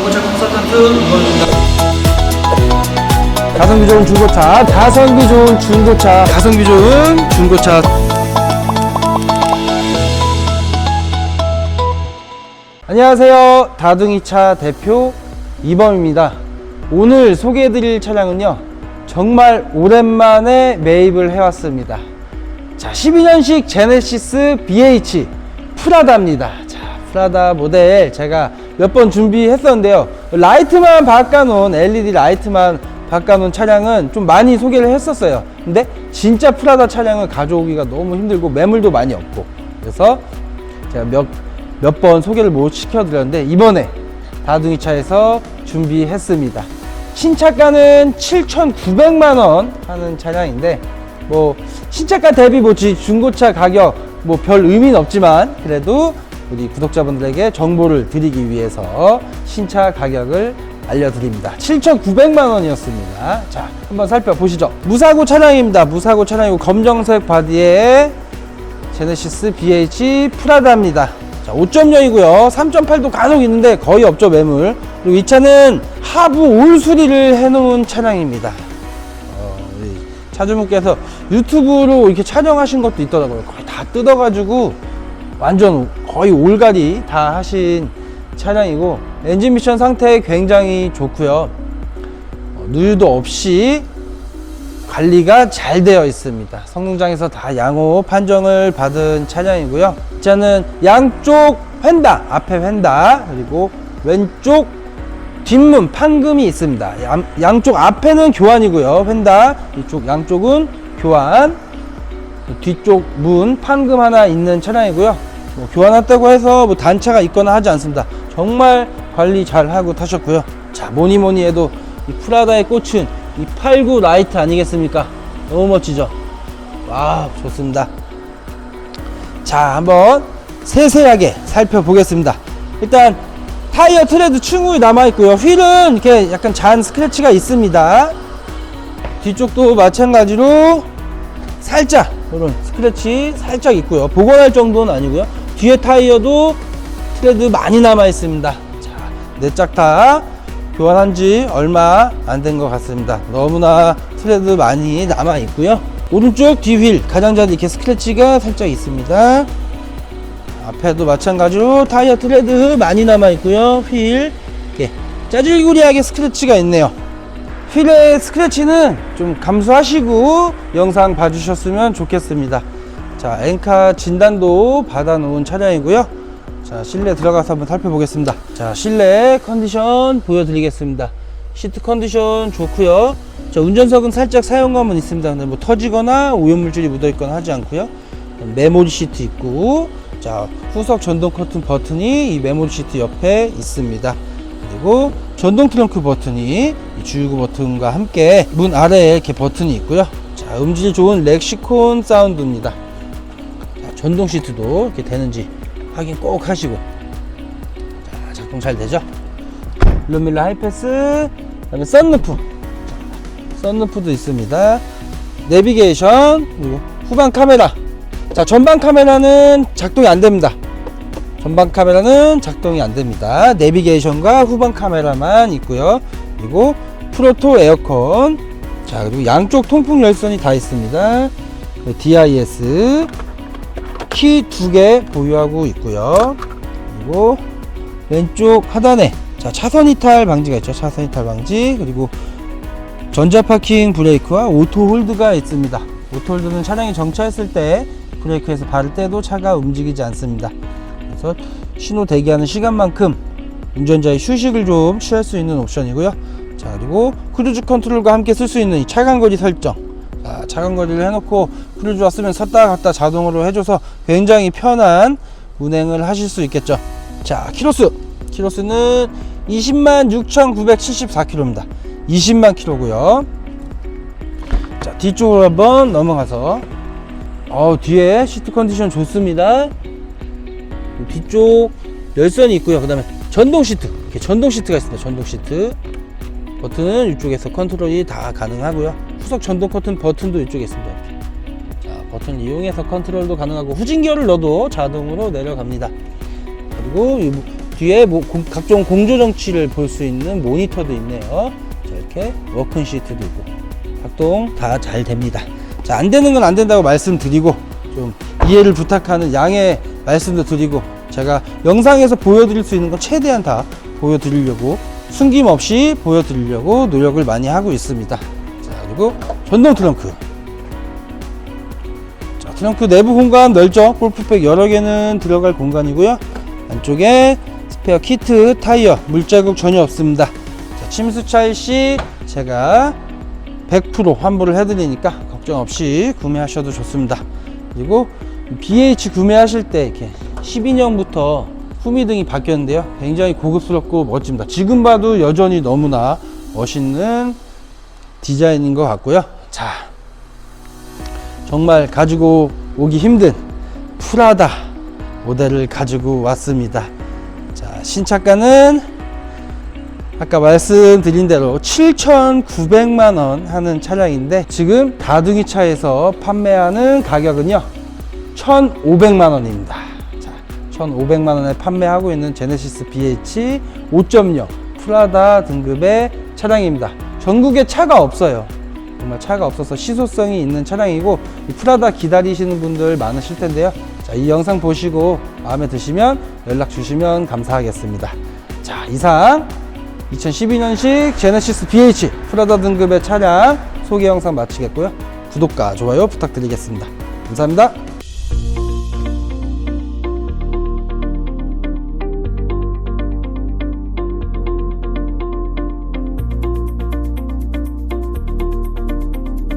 중고차 컨설턴트 이건입니다. 가성비 좋은 중고차, 가성비 좋은 중고차, 가성비 좋은 중고차. 안녕하세요. 다둥이차 대표 이범입니다. 오늘 소개해드릴 차량은요. 정말 오랜만에 매입을 해왔습니다. 자, 12년식 제네시스 BH 프라다입니다. 자, 프라다 모델 제가 몇 번 준비했었는데요. 라이트만 바꿔놓은 LED 라이트만 바꿔놓은 차량은 좀 많이 소개를 했었어요. 근데 진짜 프라다 차량을 가져오기가 너무 힘들고 매물도 많이 없고 그래서 제가 몇 몇 번 소개를 못 시켜드렸는데 이번에 다둥이 차에서 준비했습니다. 신차가는 7,900만 원 하는 차량인데 뭐 신차가 대비 뭐 지- 중고차 가격 뭐 별 의미는 없지만 그래도 우리 구독자분들에게 정보를 드리기 위해서 신차 가격을 알려드립니다. 7,900만 원이었습니다. 자, 한번 살펴보시죠. 무사고 차량입니다. 무사고 차량이고 검정색 바디에 제네시스 BH 프라다입니다. 자, 5.0이고요. 3.8도 간혹 있는데 거의 없죠, 매물. 그리고 이 차는 하부 올 수리를 해놓은 차량입니다. 어, 차주분께서 유튜브로 이렇게 촬영하신 것도 있더라고요. 거의 다 뜯어가지고 완전 거의 올갈이 다 하신 차량이고 엔진 미션 상태 굉장히 좋고요. 어, 누유도 없이 관리가 잘 되어 있습니다. 성능장에서 다 양호 판정을 받은 차량이고요. 이 차는 양쪽 휀다, 앞에 휀다, 그리고 왼쪽 뒷문 판금이 있습니다. 양, 양쪽 앞에는 교환이고요. 휀다, 이쪽 양쪽은 교환. 뒤쪽 문 판금 하나 있는 차량이고요. 뭐 교환했다고 해서 뭐 단차가 있거나 하지 않습니다. 정말 관리 잘 하고 타셨고요. 자, 뭐니 뭐니 해도 이 프라다의 꽃은 이 89 라이트 아니겠습니까? 너무 멋지죠? 와, 좋습니다. 자, 한번 세세하게 살펴보겠습니다. 일단 타이어 트레드 충분히 남아 있고요. 휠은 이렇게 약간 잔 스크래치가 있습니다. 뒤쪽도 마찬가지로 살짝 이런 스크래치 살짝 있고요. 복원할 정도는 아니고요. 뒤에 타이어도 트레드 많이 남아 있습니다. 자, 네짝다 교환한 지 얼마 안 된 것 같습니다. 너무나 트레드 많이 남아 있고요. 오른쪽 뒤휠 가장자리 이렇게 스크래치가 살짝 있습니다. 앞에도 마찬가지로 타이어 트레드 많이 남아 있고요. 휠 이렇게 짜질구리하게 스크래치가 있네요. 휠의 스크래치는 좀 감수하시고 영상 봐주셨으면 좋겠습니다. 자, 엔카 진단도 받아놓은 차량이고요. 자, 실내 들어가서 한번 살펴보겠습니다. 자, 실내 컨디션 보여드리겠습니다. 시트 컨디션 좋고요. 자, 운전석은 살짝 사용감은 있습니다. 근데 뭐 터지거나 오염물질이 묻어있거나 하지 않고요. 메모리 시트 있고, 자, 후석 전동 커튼 버튼이 이 메모리 시트 옆에 있습니다. 그리고 전동 트렁크 버튼이 이 주유구 버튼과 함께 문 아래에 이렇게 버튼이 있고요. 자, 음질 좋은 렉시콘 사운드입니다. 자, 전동 시트도 이렇게 되는지 확인 꼭 하시고. 자, 작동 잘 되죠? 루밀러 하이패스, 그다음에 썬루프. 자, 썬루프도 있습니다. 내비게이션, 그리고 후방 카메라. 자, 전방 카메라는 작동이 안 됩니다. 전방 카메라는 작동이 안 됩니다. 내비게이션과 후방 카메라만 있고요. 그리고 프로토 에어컨. 자, 그리고 양쪽 통풍 열선이 다 있습니다. 그 DIS 키 두 개 보유하고 있고요. 그리고 왼쪽 하단에 자, 차선 이탈 방지가 있죠. 차선 이탈 방지. 그리고 전자 파킹 브레이크와 오토 홀드가 있습니다. 오토 홀드는 차량이 정차했을 때 브레이크에서 발을 떼도 차가 움직이지 않습니다. 그래서 신호 대기하는 시간만큼 운전자의 휴식을 좀 취할 수 있는 옵션이고요. 자 그리고 크루즈 컨트롤과 함께 쓸 수 있는 이 차간거리 설정. 자, 차간거리를 해놓고 크루즈 왔으면 섰다 갔다 자동으로 해줘서 굉장히 편한 운행을 하실 수 있겠죠. 자 키로수 키로수는 20만 6,974km입니다. 20만 킬로고요. 자 뒤쪽으로 한번 넘어가서 어 뒤에 시트 컨디션 좋습니다. 뒤쪽 열선이 있고요. 그 다음에 전동 시트. 이렇게 전동 시트가 있습니다. 전동 시트. 버튼은 이쪽에서 컨트롤이 다 가능하고요. 후석 전동 커튼 버튼도 이쪽에 있습니다. 자, 버튼 이용해서 컨트롤도 가능하고 후진기어를 넣어도 자동으로 내려갑니다. 그리고 이 뒤에 뭐 공- 각종 공조 정치를 볼 수 있는 모니터도 있네요. 자, 이렇게 워킹 시트도 있고 작동 다 잘 됩니다. 자, 안 되는 건 안 된다고 말씀드리고 좀 이해를 부탁하는 양해 말씀도 드리고 제가 영상에서 보여드릴 수 있는 건 최대한 다 보여드리려고 숨김없이 보여드리려고 노력을 많이 하고 있습니다. 자, 그리고 전동 트렁크. 자, 트렁크 내부 공간 넓죠? 골프백 여러 개는 들어갈 공간이고요. 안쪽에 스페어 키트, 타이어, 물자국 전혀 없습니다. 자, 침수 차일 시 제가 100% 환불을 해드리니까 걱정 없이 구매하셔도 좋습니다. 그리고 BH 구매하실 때 이렇게 12년부터 후미등이 바뀌었는데요. 굉장히 고급스럽고 멋집니다. 지금 봐도 여전히 너무나 멋있는 디자인인 것 같고요. 자, 정말 가지고 오기 힘든 프라다 모델을 가지고 왔습니다. 자, 신차가는 아까 말씀드린 대로 7,900만 원 하는 차량인데 지금 다둥이 차에서 판매하는 가격은요 1,500만 원입니다. 자, 1,500만 원에 판매하고 있는 제네시스 BH 5.0 프라다 등급의 차량입니다. 전국에 차가 없어요. 정말 차가 없어서 시소성이 있는 차량이고 이 프라다 기다리시는 분들 많으실 텐데요. 자, 이 영상 보시고 마음에 드시면 연락 주시면 감사하겠습니다. 자, 이상 2012년식 제네시스 BH 프라다 등급의 차량 소개 영상 마치겠고요. 구독과 좋아요 부탁드리겠습니다. 감사합니다.